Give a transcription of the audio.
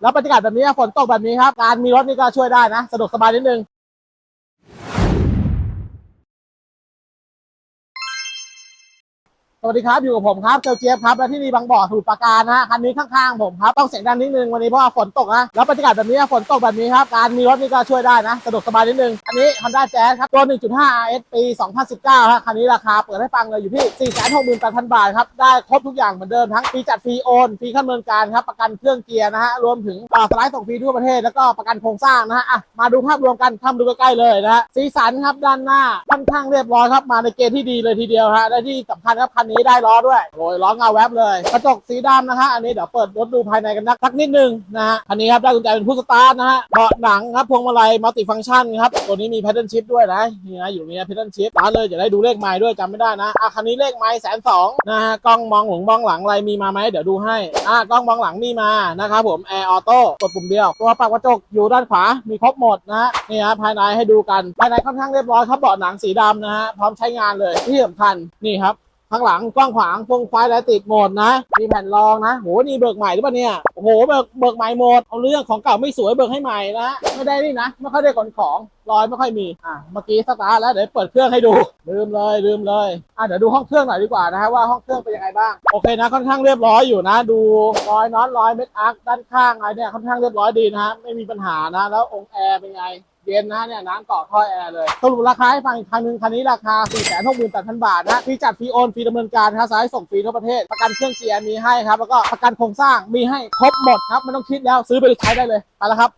แล้วบรรยากาศแบบนี้ฝนตกแบบนี้ครับ การมีรถนี่ก็ช่วยได้นะ สะดวกสบายนิดนึง สวัสดีครับ อยู่กับผมครับเจ้าเจี๊ยบครับ และที่นี่บางบ่อสมุทรปราการนะฮะคันนี้ข้างๆผมครับ ต้องเสียงดังนิดนึงวันนี้เพราะว่าฝนตกนะ แล้วบรรยากาศแบบนี้ฝนตกแบบนี้ครับ การมีรถนี่ก็ช่วยได้นะ สะดวกสบายนิดนึง อันนี้ Honda Jazz ครับ ตัว 1.5 RS ปี 2019ฮะคันนี้ราคาเปิดให้ฟังเลยอยู่ที่ 468,000 บาทครับ ได้ครบทุกอย่างเหมือนเดิมทั้งฟรีจัดฟรีโอนฟรีขั้นดำเนินการครับประกันเครื่องเกียร์นะฮะรวมถึงต่อสไลด์ส่งฟรีทั่วประเทศแล้วก็ประกันโครงสร้างนะฮะอะมาดูภาพรวมกันทำดูใกล้ๆเลยนะฮะสีสันครับด้านหน้าค่อนข้างเรียบร้อยครับมาในเกณฑ์ที่ดีเลยทีเดียวฮะและที่สำคัญครับคันนี้ได้ล้อด้วยโอ้ยล้อเงาแวบเลยกระจกสีดำนะฮะอันนี้เดี๋ยวเปิดรถดูภายในกันนักสักนิดนึงนะฮะอันนี้ครับได้กุญแจเป็นผู้สตาร์ทนะฮะเบาะหนังครับพวงมาลัยมัลติฟังก์ชันครับตัวนี้มีแพทเทิร์นชิพด้วยนะนี่นะอยู่นี่แพทเทิร์นชิพร้านเลยจะได้ดูเลขไม้ด้วยจำไม่ได้นะอะคันนี้เลขไม้แสนสองนะฮะกล้องมองหลงมองหลังอะไรมีมาไหมเดี๋ยวดูให้อะกล้องมองหลังมีมานะครับผมแอร์ออโต้กดปุ่มเดียวตัวปรับกระจกอยู่ด้านขวามีครบหมดนะฮะนี่ฮะภายในให้ดูกันภายในค่อนข้างเรียบร้อยครับเบาะหนังสีดำนะฮะพร้อมใช้งานเลยที่สำคัญนี่ครับ ข้างหลังกว้างขวางฟงไฟและติดหมดนะ มีแผ่นรองนะโหนี่เบิกใหม่หรือเปล่าเนี่ยโอ้โหเบิกเบิกใหม่หมดเอาเรื่องของเก่าไม่สวยเบิกให้ใหม่นะไม่ได้นี่นะไม่ค่อยได้ขนของรอยไม่ค่อยมีอะเมื่อกี้สตาร์ทแล้วเดี๋ยวเปิดเครื่องให้ดูลืมเลยลืมเลยอะเดี๋ยวดูห้องเครื่องหน่อยดีกว่านะฮะว่าห้องเครื่องเป็นยังไงบ้างโอเคนะค่อนข้างเรียบร้อยอยู่นะ ดูรอยน็อตรอยเม็ดอาร์คด้านข้างอะไรเนี่ยค่อนข้างเรียบร้อยดีนะฮะไม่มีปัญหานะ แล้วองค์แอร์เป็นไง เย็นนะเนี่ยน้ำต่อท่อแอร์เลยสรุปราคาให้ฟังอีกครั้งหนึงคันนี้ราคา 4 6 8 0 0 0 บาทนะฟรีจัดฟรีโอนฟรีดำเนินการครับสายส่งฟรีทั่วประเทศ ประกันเครื่องเกียร์มีให้ครับ แล้วก็ประกันโครงสร้างมีให้ครบหมดครับไม่ต้องคิดแล้วซื้อไปใช้ได้เลยไปแล้วครับ